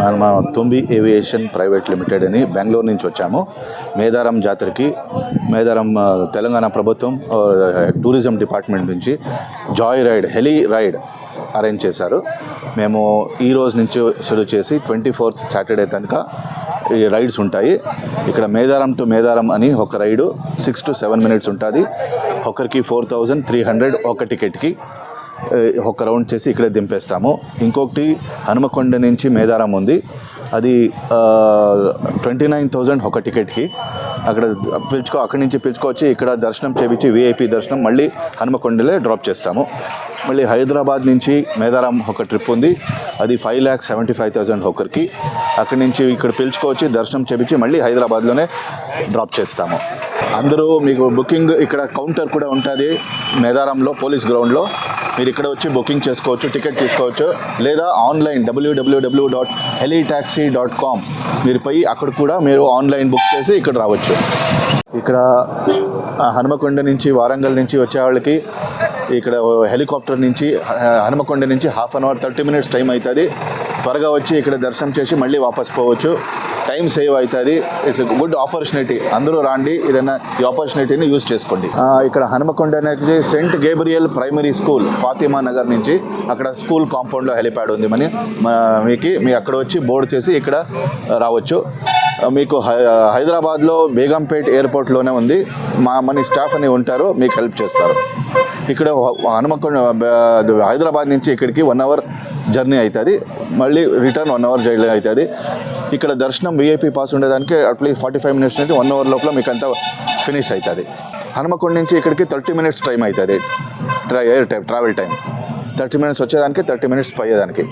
మనం మా Thumbi aviation private limited అని బెంగళూరు నుంచి వచ్చాము. మేదారం జాతరకి మేదారం తెలంగాణ ప్రభుత్వం టూరిజం డిపార్ట్మెంట్ నుంచి joy ride heli ride arrange చేశారు. మేము ఈ రోజు నుంచి షురూ చేసి ట్వంటీ ఫోర్త్ సాటర్డే కనుక ఈ రైడ్స్ ఉంటాయి. ఇక్కడ మేదారం టు మేదారం అని ఒక ride six to seven minutes ఉంటుంది. ఒకరికి ఫోర్ థౌజండ్ త్రీ హండ్రెడ్ ఒక టికెట్కి. ఒక రౌండ్ చేసి ఇక్కడే దింపేస్తాము. ఇంకొకటి హనుమకొండ నుంచి మేదారం ఉంది. అది ట్వంటీ నైన్ థౌజండ్ ఒక టికెట్కి అక్కడ పిలుచుకో అక్కడి నుంచి పిలుచుకొచ్చి ఇక్కడ దర్శనం చేపించి విఐపి దర్శనం మళ్ళీ హనుమకొండలే డ్రాప్ చేస్తాము. మళ్ళీ హైదరాబాద్ నుంచి మేదారం ఒక ట్రిప్ ఉంది. అది five lakhs seventy five thousand ఒకరికి అక్కడి నుంచి ఇక్కడ పిలుచుకోవచ్చి దర్శనం చేపించి మళ్ళీ హైదరాబాద్లోనే డ్రాప్ చేస్తాము. అందరూ మీకు బుకింగ్ ఇక్కడ కౌంటర్ కూడా ఉంటుంది. మేదారంలో పోలీస్ గ్రౌండ్లో మీరు ఇక్కడ వచ్చి బుకింగ్ చేసుకోవచ్చు టికెట్ తీసుకోవచ్చు. లేదా online W W W dot Helitaxi dot com మీరు పోయి అక్కడ కూడా మీరు ఆన్లైన్ బుక్ చేసి ఇక్కడ రావచ్చు. ఇక్కడ హనుమకొండ నుంచి వారంగల్ నుంచి వచ్చే వాళ్ళకి ఇక్కడ హెలికాప్టర్ నుంచి హనుమకొండ నుంచి half an hour thirty minutes time అవుతుంది త్వరగా వచ్చి ఇక్కడ దర్శనం చేసి మళ్ళీ వాపస్ పోవచ్చు. టైం సేవ్ అవుతుంది ఇట్స్ గుడ్ ఆపర్చునిటీ. అందరూ రాండి ఏదైనా ఈ ఆపర్చునిటీని యూజ్ చేసుకోండి. ఇక్కడ హనుమకొండ అనేది Saint Gabriel primary school Fatima Nagar నుంచి అక్కడ స్కూల్ కాంపౌండ్లో హెలిప్యాడ్ ఉంది మని మీకు మీ అక్కడ వచ్చి బోర్డు చేసి ఇక్కడ రావచ్చు. మీకు హై- హైదరాబాద్లో బేగంపేట్ ఎయిర్పోర్ట్లోనే ఉంది. మా మన స్టాఫ్ అని ఉంటారు మీకు హెల్ప్ చేస్తారు. ఇక్కడ హనుమకొండ హైదరాబాద్ నుంచి ఇక్కడికి వన్ అవర్ జర్నీ అవుతుంది మళ్ళీ రిటర్న్ వన్ అవర్ జర్నీ అవుతుంది ఇక్కడ దర్శనం విఐపి పాస్ ఉండేదానికి at least forty five minutes నుంచి వన్ అవర్ లోపల మీకు అంతా ఫినిష్ అవుతుంది హనుమకొండ నుంచి ఇక్కడికి థర్టీ మినిట్స్ టైం అవుతుంది ట్రా air time travel time thirty minutes వచ్చేదానికి థర్టీ మినిట్స్ పోయేదానికి.